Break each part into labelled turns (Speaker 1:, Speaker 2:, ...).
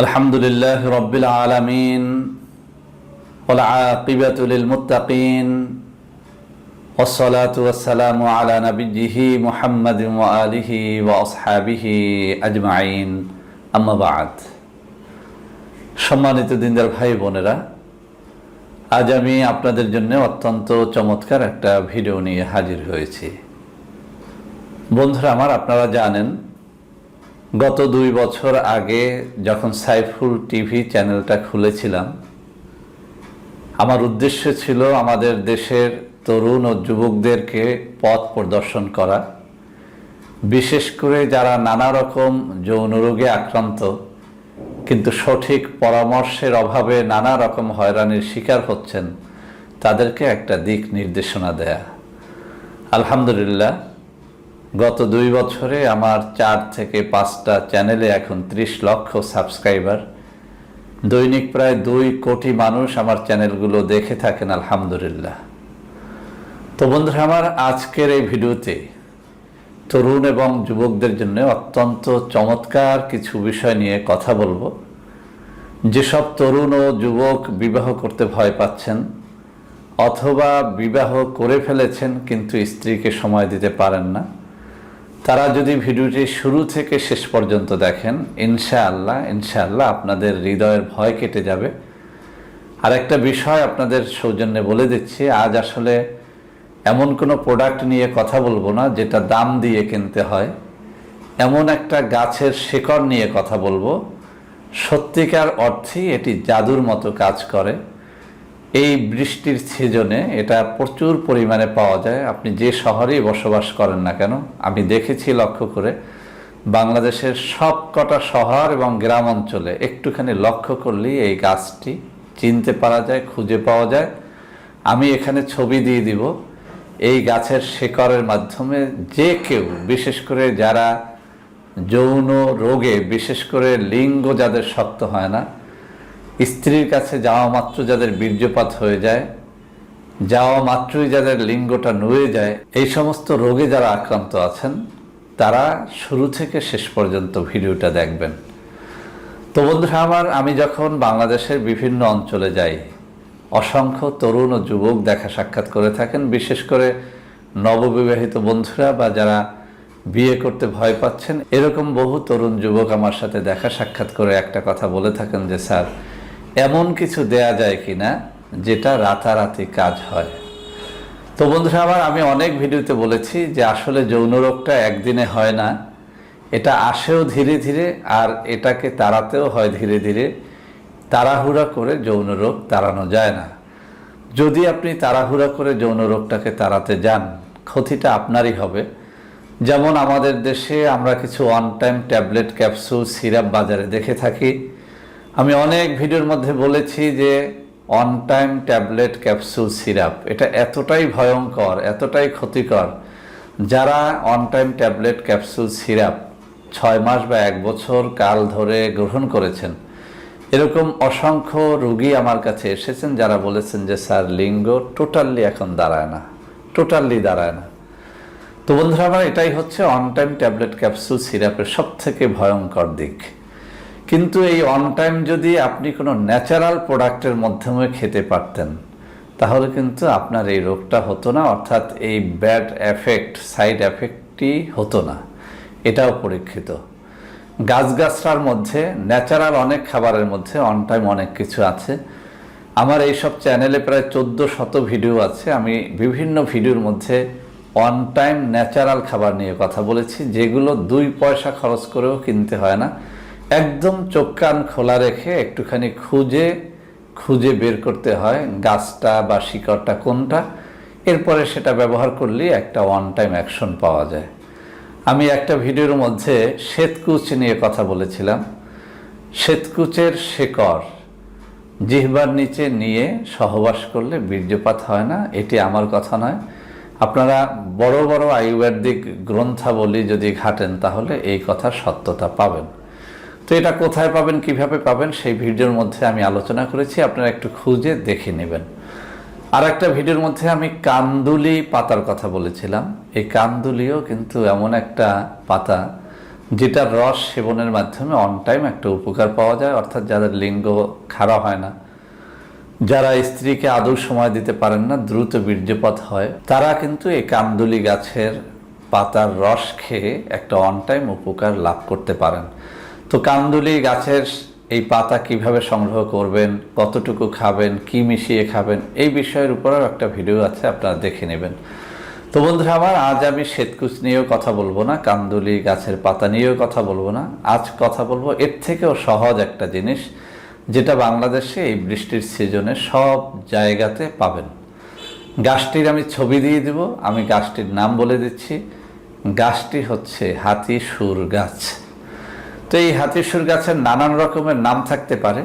Speaker 1: আলহামদুলিল্লাহ রব্বিল আলমিন والعاقبة للمتقين والصلاة والسلام على نبيه محمد وآله وأصحابه أجمعين أما بعد সম্মানিত দিনদার ভাই বোনেরা আজ আমি আপনাদের জন্য অত্যন্ত চমৎকার একটা ভিডিও নিয়ে হাজির হয়েছি বন্ধুরা আমার আপনারা জানেন গত দুই বছর আগে যখন সাইফুল টিভি চ্যানেলটা খুলেছিলাম, আমার উদ্দেশ্য ছিল আমাদের দেশের তরুণ ও যুবকদেরকে পথ প্রদর্শন করা। বিশেষ করে যারা নানা রকম যৌন রোগে আক্রান্ত, কিন্তু সঠিক পরামর্শের অভাবে নানা রকম হয়রানির শিকার হচ্ছেন, তাদেরকে একটা দিক নির্দেশনা দেয়া। আলহামদুলিল্লাহ গত দুই বছরে আমার চার থেকে পাঁচটা চ্যানেলে এখন ত্রিশ লক্ষ সাবস্ক্রাইবার। দৈনিক প্রায় দুই কোটি মানুষ আমার চ্যানেলগুলো দেখে থাকেন, আলহামদুলিল্লাহ। তো বন্ধুরা, আমার আজকের এই ভিডিওতে তরুণ এবং যুবকদের জন্য অত্যন্ত চমৎকার কিছু বিষয় নিয়ে কথা বলব। যেসব তরুণ ও যুবক বিবাহ করতে ভয় পাচ্ছেন অথবা বিবাহ করে ফেলেছেন কিন্তু স্ত্রীকে সময় দিতে পারেন না তারা যদি ভিডিওটি শুরু থেকে শেষ পর্যন্ত দেখেন, ইনশাআল্লাহ ইনশাআল্লাহ আপনাদের হৃদয়ের ভয় কেটে যাবে। আর একটা বিষয় আপনাদের সৌজন্যে বলে দিচ্ছি, আজ আসলে এমন কোনো প্রোডাক্ট নিয়ে কথা বলব না যেটা দাম দিয়ে কিনতে হয়। এমন একটা গাছের শেকড় নিয়ে কথা বলব। সত্যিকার অর্থেই এটি জাদুর মতো কাজ করে। এই বৃষ্টির সিজনে এটা প্রচুর পরিমাণে পাওয়া যায়। আপনি যে শহরেই বসবাস করেন না কেন, আমি দেখেছি লক্ষ্য করে, বাংলাদেশের সব কটা শহর এবং গ্রাম অঞ্চলে একটুখানি লক্ষ্য করলেই এই গাছটি চিনতে পারা যায়, খুঁজে পাওয়া যায়। আমি এখানে ছবি দিয়ে দিব, এই গাছের শেকড়ের মাধ্যমে যে কেউ, বিশেষ করে যারা যৌন রোগে, বিশেষ করে লিঙ্গ যাদের শক্ত হয় না স্ত্রীর কাছে যাওয়া মাত্র যাদের বীর্যপাত হয়ে যায়, যাওয়া মাত্রই যাদের লিঙ্গটা নুয়ে যায়, এই সমস্ত রোগে যারা আক্রান্ত আছেন, তারা শুরু থেকে শেষ পর্যন্ত ভিডিওটা দেখবেন। তো বন্ধুরা আমার, আমি যখন বাংলাদেশের বিভিন্ন অঞ্চলে যাই, অসংখ্য তরুণ ও যুবক দেখা সাক্ষাৎ করে থাকেন, বিশেষ করে নববিবাহিত বন্ধুরা বা যারা বিয়ে করতে ভয় পাচ্ছেন, এরকম বহু তরুণ যুবক আমার সাথে দেখা সাক্ষাৎ করে একটা কথা বলে থাকেন যে, স্যার এমন কিছু দেয়া যায় কি না যেটা রাতারাতি কাজ হয়। তো বন্ধুরা, আবার আমি অনেক ভিডিওতে বলেছি যে আসলে যৌন রোগটা একদিনে হয় না। এটা আসেও ধীরে ধীরে আর এটাকে তাড়াতেও হয় ধীরে ধীরে। তাড়াহুড়া করে যৌন রোগ তাড়ানো যায় না। যদি আপনি তাড়াহুড়া করে যৌন রোগটাকে তাড়াতে যান, ক্ষতিটা আপনারই হবে। যেমন আমাদের দেশে আমরা কিছু one time tablet capsule syrup বাজারে দেখে থাকি। আমি অনেক ভিডিওর মধ্যে বলেছি যে on time tablet capsule syrup এটা এতটাই ভয়ঙ্কর, এতটাই ক্ষতিকর। যারা on time tablet capsule syrup ছয় মাস বা এক বছর কাল ধরে গ্রহণ করেছেন, এরকম অসংখ্য রুগী আমার কাছে এসেছেন যারা বলেছেন যে, স্যার, লিঙ্গ টোটালি এখন দাঁড়ায় না টোটালি দাঁড়ায় না। তো বন্ধুরা, আমার এটাই হচ্ছে অন টাইম ট্যাবলেট ক্যাপসুল সিরাপের সব থেকে ভয়ঙ্কর দিক। কিন্তু এই অন টাইম যদি আপনি কোনো ন্যাচারাল প্রোডাক্টের মাধ্যমে খেতে পারতেন, তাহলে কিন্তু আপনার এই রোগটা হতো না, অর্থাৎ এই ব্যাড এফেক্ট সাইড এফেক্টটি হতো না। এটাও পরীক্ষিত। গাছগাছরার মধ্যে ন্যাচারাল অনেক খাবারের মধ্যে অন টাইম অনেক কিছু আছে। আমার এই সব চ্যানেলে প্রায় চোদ্দ শত ভিডিও আছে। আমি বিভিন্ন ভিডিওর মধ্যে অন টাইম ন্যাচারাল খাবার নিয়ে কথা বলেছি, যেগুলো দুই পয়সা খরচ করেও কিনতে হয় না। একদম চোখ কান খোলা রেখে একটুখানি খুঁজে খুঁজে বের করতে হয় গাছটা বা শিকড়টা কোনটা। এরপরে সেটা ব্যবহার করলেই একটা ওয়ান টাইম অ্যাকশন পাওয়া যায়। আমি একটা ভিডিওর মধ্যে শ্বেতকুচ নিয়ে কথা বলেছিলাম। শ্বেতকুচের শেকড় জিহ্বার নিচে নিয়ে সহবাস করলে বীর্যপাত হয় না, এটি আমার কথা নয়। আপনারা বড় বড় আয়ুর্বেদিক গ্রন্থাবলী যদি ঘাটেন তাহলে এই কথার সত্যতা পাবেন। তো এটা কোথায় পাবেন, কীভাবে পাবেন, সেই ভিডিওর মধ্যে আমি আলোচনা করেছি। আপনারা একটু খুঁজে দেখে নেবেন। আর একটা ভিডিওর মধ্যে আমি কান্দুলি পাতার কথা বলেছিলাম। এই কান্দুলিও কিন্তু এমন একটা পাতা যেটার রস সেবনের মাধ্যমে অন টাইম একটা উপকার পাওয়া যায়। অর্থাৎ যাদের লিঙ্গ খাড়া হয় না, যারা স্ত্রীকে আদৌ সময় দিতে পারেন না, দ্রুত বীর্যপাত হয়, তারা কিন্তু এই কান্দুলি গাছের পাতার রস খেয়ে একটা অন টাইম উপকার লাভ করতে পারেন। তো কান্দুলি গাছের এই পাতা কীভাবে সংগ্রহ করবেন, কতটুকু খাবেন, কি মিশিয়ে খাবেন, এই বিষয়ের উপরেও একটা ভিডিও আছে, আপনারা দেখে নেবেন। তো বন্ধুরা আমার, আজ আমি শ্বেতকুচ নিয়েও কথা বলব না, কান্দুলি গাছের পাতা নিয়েও কথা বলব না। আজ কথা বলব, এর থেকেও সহজ একটা জিনিস, যেটা বাংলাদেশে এই বৃষ্টির সিজনে সব জায়গাতে পাবেন। গাছটির আমি ছবি দিয়ে দিব, আমি গাছটির নাম বলে দিচ্ছি। গাছটি হচ্ছে হাতি সুর গাছ। তো এই হাতি সুর গাছের নানান রকমের নাম থাকতে পারে।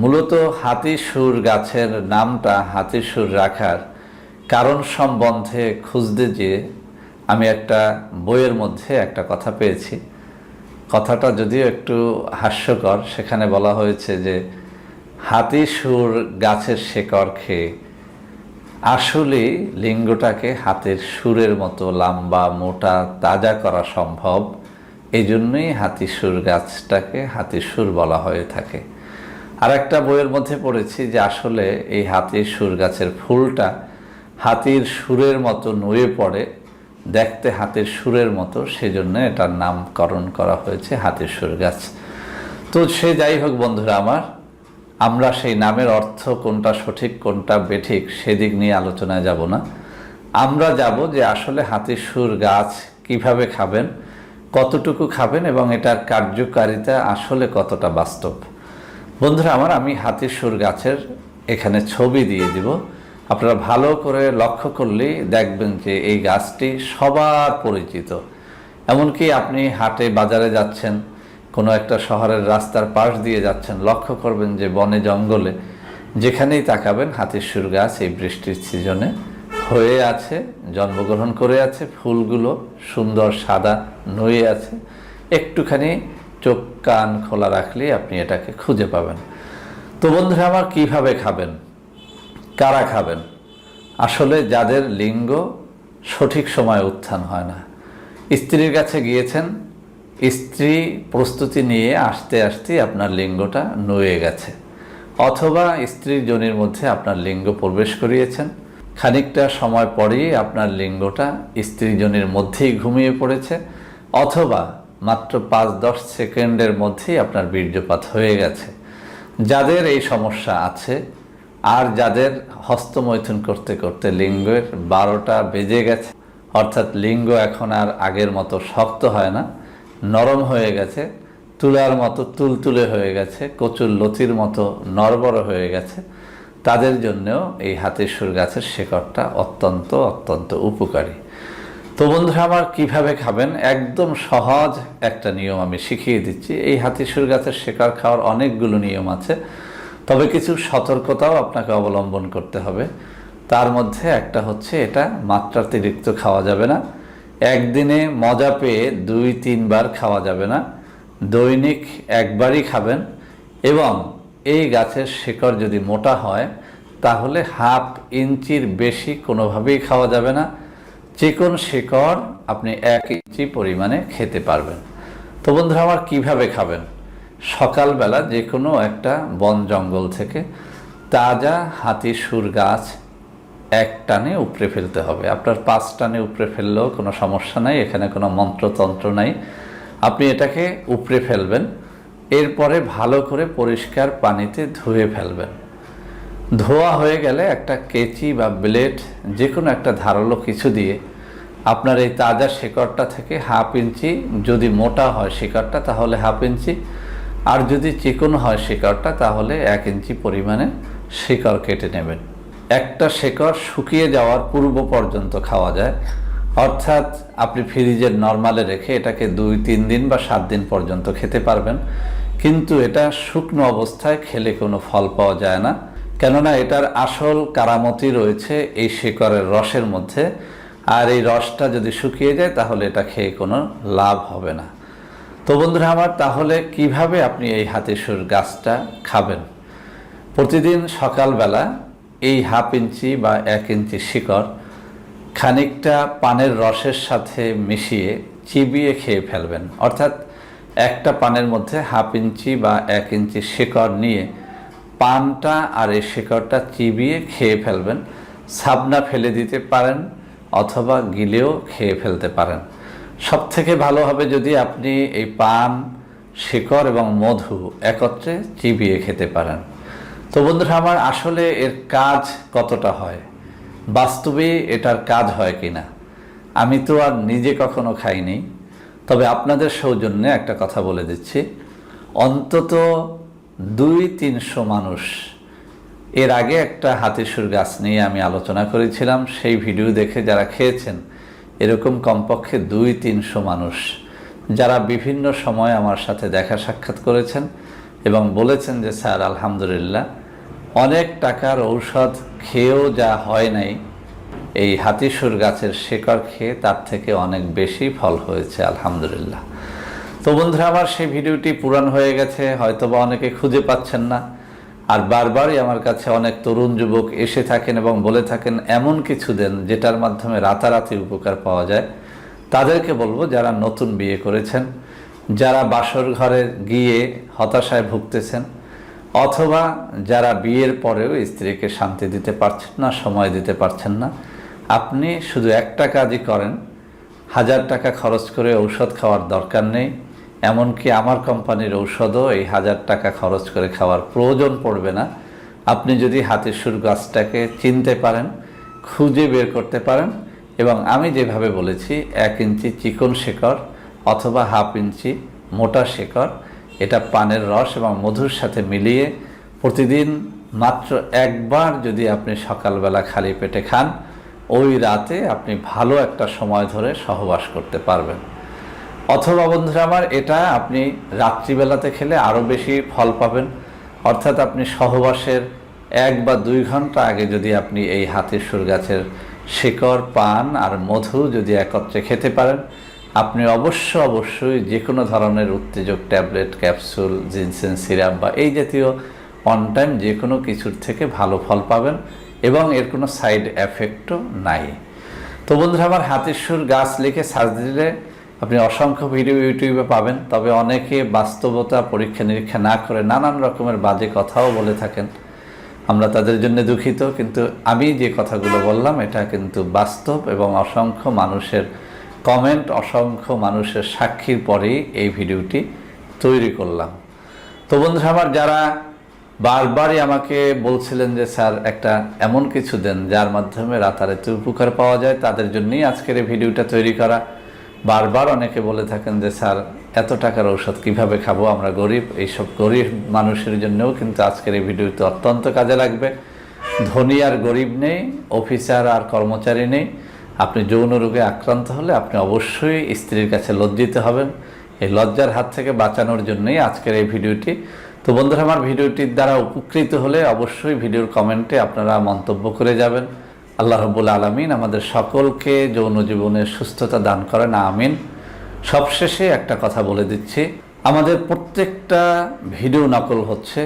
Speaker 1: মূলত হাতি সুর গাছের নামটা হাতি সুর রাখার কারণ সম্বন্ধে খুঁজতে যেয়ে আমি একটা বইয়ের মধ্যে একটা কথা পেয়েছি। কথাটা যদিও একটু হাস্যকর, সেখানে বলা হয়েছে যে হাতি সুর গাছের শেকড় খেয়ে আসলে লিঙ্গটাকে হাতের সুরের মতো লম্বা, মোটা, তাজা করা সম্ভব। এই জন্যই হাতি সুর গাছটাকে হাতি সুর বলা হয়ে থাকে। আর একটা বইয়ের মধ্যে পড়েছি যে আসলে এই হাতির সুর গাছের ফুলটা হাতির সুরের মতো নুয়ে পড়ে, দেখতে হাতির সুরের মতো, সেজন্য এটার নামকরণ করা হয়েছে হাতির সুর গাছ। তো সে যাই হোক বন্ধুরা আমার, আমরা সেই নামের অর্থ কোনটা সঠিক, কোনটা বেঠিক, সেদিক নিয়ে আলোচনায় যাব না। আমরা যাব যে আসলে হাতির সুর গাছ কীভাবে খাবেন কতটুকু খাবেন এবং এটার কার্যকারিতা আসলে কতটা বাস্তব? বন্ধুরা, আমার আমি হাতির সুর গাছের এখানে ছবি দিয়ে দিব। আপনারা ভালো করে লক্ষ্য করলেই দেখবেন যে এই গাছটি সবার পরিচিত। এমনকি আপনি হাটে বাজারে যাচ্ছেন, কোনো একটা শহরের রাস্তার পাশ দিয়ে যাচ্ছেন, লক্ষ্য করবেন যে বনে জঙ্গলে যেখানেই তাকাবেন, হাতির সুর গাছ এই বৃষ্টির সিজনে হয়ে আছে, জন্মগ্রহণ করে আছে, ফুলগুলো সুন্দর সাদা নয়ে আছে। একটুখানি চোখ কান খোলা রাখলেই আপনি এটাকে খুঁজে পাবেন। তো বন্ধুরা, আমার কীভাবে খাবেন? কারা খাবেন? আসলে যাদের লিঙ্গ সঠিক সময়ে উত্থান হয় না। স্ত্রীর কাছে গিয়েছেন, স্ত্রী প্রস্তুতি নিয়ে আসতে আসতে আপনার লিঙ্গটা নুয়ে গেছে। অথবা স্ত্রীর জনির মধ্যে আপনার লিঙ্গ প্রবেশ করিয়েছেন খানিকটা সময় পরেই আপনার লিঙ্গটা স্ত্রীজনের মধ্যেই ঘুমিয়ে পড়েছে, অথবা মাত্র পাঁচ দশ সেকেন্ডের মধ্যেই আপনার বীর্যপাত হয়ে গেছে। যাদের এই সমস্যা আছে, আর যাদের হস্তমৈথুন করতে করতে লিঙ্গের বারোটা বেজে গেছে, অর্থাৎ লিঙ্গ এখন আর আগের মতো শক্ত হয় না, নরম হয়ে গেছে, তুলার মতো তুলতুলে হয়ে গেছে, কচুর লতির মতো নরবর হয়ে গেছে তাদের জন্যও এই হাতের সুর গাছের শেকড়টা অত্যন্ত অত্যন্ত উপকারী। তো বন্ধুরা আমার কীভাবে খাবেন? একদম সহজ একটা নিয়ম আমি শিখিয়ে দিচ্ছি। এই হাতিসুর গাছের শেকড় খাওয়ার অনেকগুলো নিয়ম আছে। তবে কিছু সতর্কতাও আপনাকে অবলম্বন করতে হবে। তার মধ্যে একটা হচ্ছে এটা মাত্রাতিরিক্ত খাওয়া যাবে না। একদিনে মজা পেয়ে দুই, তিনবার খাওয়া যাবে না। দৈনিক একবারই খাবেন এবং এই গাছের শিকড় যদি মোটা হয়, তাহলে হাফ ইঞ্চির বেশি কোনোভাবেই খাওয়া যাবে না। চিকন শিকড় আপনি এক ইঞ্চি পরিমাণে খেতে পারবেন। তো বন্ধুরা আমার কীভাবে খাবেন? সকালবেলা যে কোনো একটা বন জঙ্গল থেকে তাজা হাতি সুর গাছ এক টানে উপড়ে ফেলতে হবে। আপনার পাঁচ টানে উপড়ে ফেললেও কোনো সমস্যা নাই, এখানে কোনো মন্ত্রতন্ত্র নাই। আপনি এটাকে উপড়ে ফেলবেন। এরপরে ভালো করে পরিষ্কার পানিতে ধুয়ে ফেলবেন। ধোয়া হয়ে গেলে একটা কেচি বা ব্লেড যে কোনো একটা ধারালো কিছু দিয়ে আপনার এই তাজা শিকড়টা থেকে হাফ ইঞ্চি যদি মোটা হয় শিকড়টা, তাহলে হাফ ইঞ্চি। আর যদি চিকন হয় শিকড়টা, তাহলে এক ইঞ্চি পরিমাণে শিকড় কেটে নেবেন। একটা শিকড় শুকিয়ে যাওয়ার পূর্ব পর্যন্ত খাওয়া যায়। অর্থাৎ আপনি ফ্রিজের নর্মালে রেখে এটাকে দুই, তিন দিন বা সাত দিন পর্যন্ত খেতে পারবেন। কিন্তু এটা শুকনো অবস্থায় খেলে কোনো ফল পাওয়া যায় না। কেননা এটার আসল কারামতি রয়েছে এই শিকড়ের রসের মধ্যে। আর এই রসটা যদি শুকিয়ে যায়, তাহলে এটা খেয়ে কোনো লাভ হবে না। তো বন্ধুরা আমার, তাহলে কীভাবে আপনি এই হাতিসুর গাছটা খাবেন? প্রতিদিন সকালবেলা এই হাফ ইঞ্চি বা এক ইঞ্চি শিকড় খানিকটা পানের রসের সাথে মিশিয়ে চিবিয়ে খেয়ে ফেলবেন। অর্থাৎ একটা পানের মধ্যে হাফ ইঞ্চি বা এক ইঞ্চি শিকড় নিয়ে পানটা আর এই শিকড়টা চিবিয়ে খেয়ে ফেলবেন। সাবনা ফেলে দিতে পারেন অথবা গিলেও খেয়ে ফেলতে পারেন। সব থেকে ভালো হবে যদি আপনি এই পান, শিকড় এবং মধু একত্রে চিবিয়ে খেতে পারেন। তো বন্ধুরা, আমার আসলে এর কাজ কতটা হয়? বাস্তবে এটার কাজ হয় কিনা? আমি তো আর নিজে কখনো খাইনি। তবে আপনাদের সৌজন্যে একটা কথা বলে দিচ্ছি। অন্তত দুই তিনশো মানুষ, এর আগে একটা হাতিসুর গাছ নিয়ে আমি আলোচনা করেছিলাম, সেই ভিডিও দেখে যারা খেয়েছেন, এরকম কমপক্ষে দুই তিনশো মানুষ, যারা বিভিন্ন সময় আমার সাথে দেখা সাক্ষাৎ করেছেন এবং বলেছেন যে, স্যার, আলহামদুলিল্লাহ, অনেক টাকার ঔষধ খেয়েও যা হয় নাই এই হাতিসুর গাছের শেকড় খেয়ে তার থেকে অনেক বেশি ফল হয়েছে, আলহামদুলিল্লাহ। তো বন্ধুরা, আমার সেই ভিডিওটি পুরান হয়ে গেছে, হয়তোবা অনেকে খুঁজে পাচ্ছেন না। আর বারবারই আমার কাছে অনেক তরুণ যুবক এসে থাকেন এবং বলে থাকেন, এমন কিছু দেন যেটার মাধ্যমে রাতারাতি উপকার পাওয়া যায়। তাদেরকে বলব, যারা নতুন বিয়ে করেছেন, যারা বাসর ঘরে গিয়ে হতাশায় ভুগতেছেন, অথবা যারা বিয়ের পরেও স্ত্রীকে শান্তি দিতে পারছেন না, সময় দিতে পারছেন না আপনি শুধু একটা কাজই করেন। হাজার টাকা খরচ করে ঔষধ খাওয়ার দরকার নেই। এমনকি আমার কোম্পানির ঔষধও এই হাজার টাকা খরচ করে খাওয়ার প্রয়োজন পড়বে না। আপনি যদি হাতিসুর গাছটাকে চিনতে পারেন, খুঁজে বের করতে পারেন এবং আমি যেভাবে বলেছি, এক ইঞ্চি চিকন শেকড় অথবা হাফ ইঞ্চি মোটা শেকড়, এটা পানের রস এবং মধুর সাথে মিলিয়ে প্রতিদিন মাত্র একবার যদি আপনি সকালবেলা খালি পেটে খান ওই রাতে আপনি ভালো একটা সময় ধরে সহবাস করতে পারবেন। অথবা বন্ধুরা আমার, এটা আপনি রাত্রিবেলাতে খেলে আরও বেশি ফল পাবেন। অর্থাৎ আপনি সহবাসের এক বা দুই ঘণ্টা আগে যদি আপনি এই হাতির সুর গাছের শিকড়, পান আর মধু যদি একত্রে খেতে পারেন, আপনি অবশ্য অবশ্যই যে কোনো ধরনের উত্তেজক ট্যাবলেট, ক্যাপসুল, জিনসেন সিরাপ বা এই জাতীয় অন টাইম যে কোনো কিছুর থেকে ভালো ফল পাবেন। এবং এর কোনো সাইড এফেক্টও নাই। তো বন্ধুরা, আমার হাতির সুর গাছ লিখে সার্চ দিলে আপনি অসংখ্য ভিডিও ইউটিউবে পাবেন। তবে অনেকে বাস্তবতা পরীক্ষা নিরীক্ষা না করে নানান রকমের বাজে কথাও বলে থাকেন। আমরা তাদের জন্য দুঃখিত, কিন্তু আমি যে কথাগুলো বললাম, এটা কিন্তু বাস্তব এবং অসংখ্য মানুষের কমেন্ট অসংখ্য মানুষের সাক্ষীর পরেই এই ভিডিওটি তৈরি করলাম। তো বন্ধুরা, আমার যারা বারবারই আমাকে বলছিলেন যে, স্যার, একটা এমন কিছু দেন যার মাধ্যমে রাতারাতি উপকার পাওয়া যায়। তাদের জন্যই আজকের এই ভিডিওটা তৈরি করা। বারবার অনেকে বলে থাকেন যে, স্যার, এত টাকার ঔষধ কীভাবে খাব? আমরা গরিব। এইসব গরিব মানুষের জন্যও কিন্তু আজকের এই ভিডিওতে অত্যন্ত কাজে লাগবে। ধনী আর গরিব নেই, অফিসার আর কর্মচারী নেই। আপনি যৌন রোগে আক্রান্ত হলে আপনি অবশ্যই স্ত্রীর কাছে লজ্জিত হবেন। এই লজ্জার হাত থেকে বাঁচানোর জন্যই আজকের এই ভিডিওটি তো বন্ধুরা, আমার ভিডিওটির দ্বারা উপকৃত হলে অবশ্যই ভিডিওর কমেন্টে আপনারা মন্তব্য করে যাবেন। আল্লাহ রব্বুল আলমিন আমাদের সকলকে যৌন জীবনে সুস্থতা দান করেন, আমিন। সবশেষে একটা কথা বলে দিচ্ছি, আমাদের প্রত্যেকটা ভিডিও নকল হচ্ছে।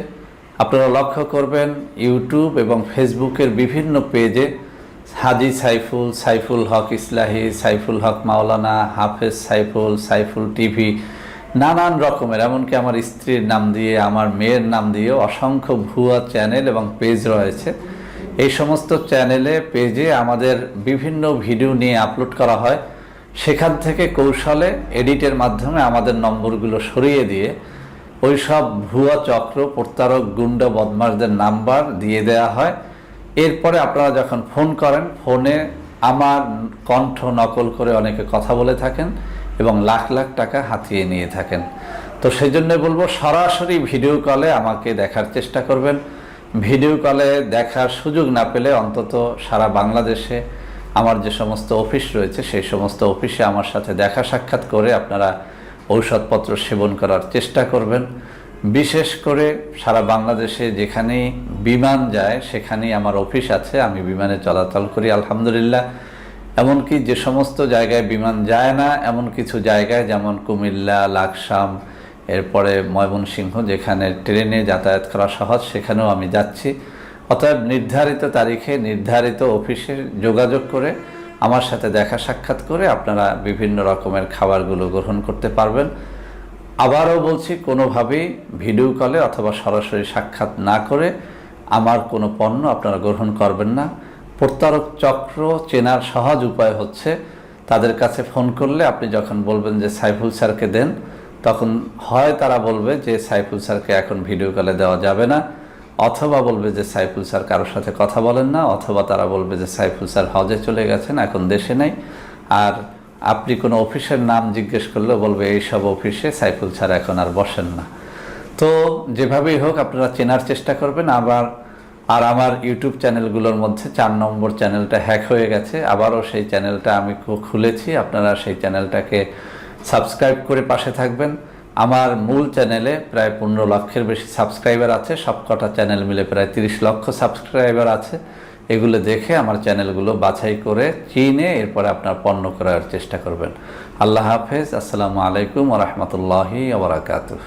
Speaker 1: আপনারা লক্ষ্য করবেন, ইউটিউব এবং ফেসবুকের বিভিন্ন পেজে হাজি সাইফুল সাইফুল হক ইসলাহি, সাইফুল হক মাওলানা, হাফেজ সাইফুল সাইফুল টিভি নানান রকমের, এমনকি আমার স্ত্রীর নাম দিয়ে, আমার মেয়ের নাম দিয়ে অসংখ্য ভুয়া চ্যানেল এবং পেজ রয়েছে। এই সমস্ত চ্যানেলে, পেজে আমাদের বিভিন্ন ভিডিও নিয়ে আপলোড করা হয়। সেখান থেকে কৌশলে, এডিটের মাধ্যমে আমাদের নম্বরগুলো সরিয়ে দিয়ে ওই সব ভুয়া চক্র, প্রতারক, গুন্ডা, বদমাশদের নাম্বার দিয়ে দেয়া হয়। এরপরে আপনারা যখন ফোন করেন, ফোনে আমার কণ্ঠ নকল করে অনেকে কথা বলে থাকেন। এবং লাখ লাখ টাকা হাতিয়ে নিয়ে থাকেন। তো সেই জন্য বলব, সরাসরি ভিডিও কলে আমাকে দেখার চেষ্টা করবেন। ভিডিও কলে দেখার সুযোগ না পেলে অন্তত সারা বাংলাদেশে আমার যে সমস্ত অফিস রয়েছে, সেই সমস্ত অফিসে আমার সাথে দেখা সাক্ষাৎ করে আপনারা ঔষধপত্র সেবন করার চেষ্টা করবেন। বিশেষ করে সারা বাংলাদেশে যেখানেই বিমান যায়, সেখানেই আমার অফিস আছে, আমি বিমানে চলাচল করি, আলহামদুলিল্লাহ। এমনকি যে সমস্ত জায়গায় বিমান যায় না, এমন কিছু জায়গায় যেমন কুমিল্লা, লাকসাম, এরপরে ময়মনসিংহ, যেখানে ট্রেনে যাতায়াত করা সহজ, সেখানেও আমি যাচ্ছি। অতএব নির্ধারিত তারিখে, নির্ধারিত অফিসে যোগাযোগ করে আমার সাথে দেখা সাক্ষাৎ করে আপনারা বিভিন্ন রকমের খাবারগুলো গ্রহণ করতে পারবেন। আবারও বলছি, কোনোভাবেই ভিডিও কলে অথবা সরাসরি সাক্ষাৎ না করে আমার কোনো পণ্য আপনারা গ্রহণ করবেন না। প্রতারক চক্র চেনার সহজ উপায় হচ্ছে তাদের কাছে ফোন করলে আপনি যখন বলবেন যে সাইফুল স্যারকে দেন, তখন হয় তারা বলবে যে সাইফুল স্যারকে এখন ভিডিও কলে দেওয়া যাবে না, অথবা বলবে যে সাইফুল স্যার কারোর সাথে কথা বলেন না, অথবা তারা বলবে যে সাইফুল স্যার হজে চলে গেছেন, এখন দেশে নেই। আর আপনি কোনো অফিসের নাম জিজ্ঞেস করলে বলবে এইসব অফিসে সাইফুল স্যার এখন আর বসেন না। তো যেভাবেই হোক, আপনারা চেনার চেষ্টা করবেন। আবার আর আমার ইউটিউব চ্যানেলগুলোর মধ্যে চার নম্বর চ্যানেলটা হ্যাক হয়ে গেছে। আবারও সেই চ্যানেলটা আমি খুলেছি। আপনারা সেই চ্যানেলটাকে সাবস্ক্রাইব করে পাশে থাকবেন। আমার মূল চ্যানেলে প্রায় পনেরো লক্ষের বেশি সাবস্ক্রাইবার আছে। সবকটা চ্যানেল মিলে প্রায় তিরিশ লক্ষ সাবস্ক্রাইবার আছে। এগুলো দেখে আমার চ্যানেলগুলো বাছাই করে চিনে এরপরে আপনার পণ্য করার চেষ্টা করবেন। আল্লাহ হাফেজ। আসসালামু আলাইকুম রহমতুল্লাহি ওবরাকাতুহ